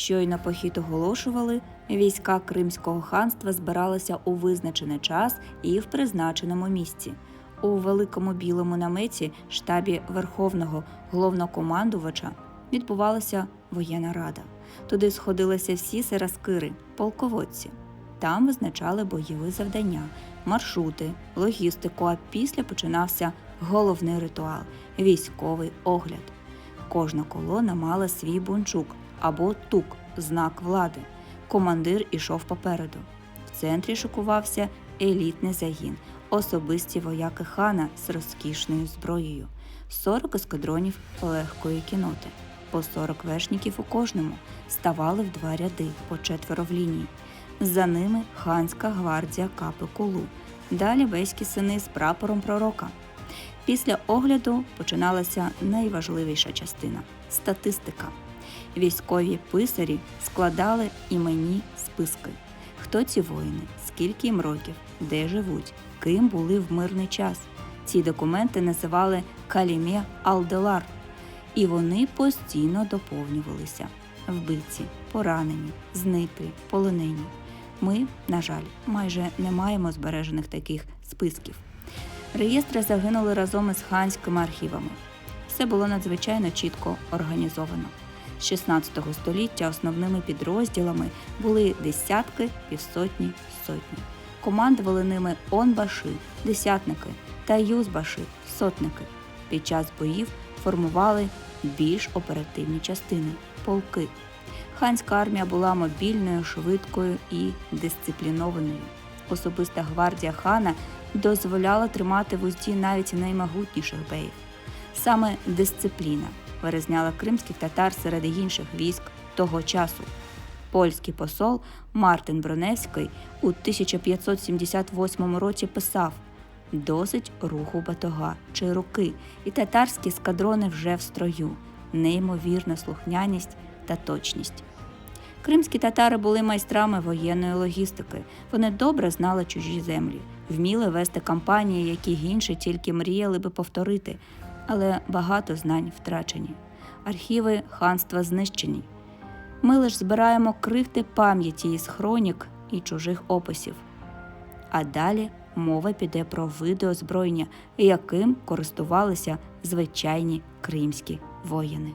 Щойно похід оголошували, війська Кримського ханства збиралися у визначений час і в призначеному місці. У великому білому наметі штабі Верховного головнокомандувача відбувалася воєнна рада. Туди сходилися всі сираскири, полководці. Там визначали бойові завдання, маршрути, логістику, а після починався головний ритуал військовий огляд. Кожна колона мала свій бунчук або тук, знак влади. Командир ішов попереду. В центрі шикувався елітний загін, особисті вояки хана з розкішною зброєю, 40 ескадронів легкої кіноти, по 40 вершників у кожному, ставали в два ряди по четверо в лінії. За ними ханська гвардія Капи Кулу, далі веські сини з прапором пророка. Після огляду починалася найважливіша частина статистика. Військові писарі складали іменні списки. Хто ці воїни, скільки їм років, де живуть, ким були в мирний час. Ці документи називали Калімє Алделар, і вони постійно доповнювалися: вбивці, поранені, зниклі, полонені. Ми, на жаль, майже не маємо збережених таких списків. Реєстри загинули разом із ханськими архівами. Все було надзвичайно чітко організовано. З 16 століття основними підрозділами були десятки, півсотні, сотні. Командували ними онбаши, десятники та юзбаши, сотники. Під час боїв формували більш оперативні частини полки. Ханська армія була мобільною, швидкою і дисциплінованою. Особиста гвардія хана дозволяла тримати в узді навіть наймогутніших беїв. Саме дисципліна вирізняла кримських татар серед інших військ того часу. Польський посол Мартин Броневський у 1578 році писав: досить руху батога чи руки, і татарські скадрони вже в строю, неймовірна слухняність та точність. Кримські татари були майстрами воєнної логістики. Вони добре знали чужі землі, вміли вести кампанії, які інші тільки мріяли би повторити, але багато знань втрачені. Архіви ханства знищені. Ми лише збираємо крихти пам'яті із хронік і чужих описів. А далі мова піде про види озброєння, яким користувалися звичайні кримські воїни.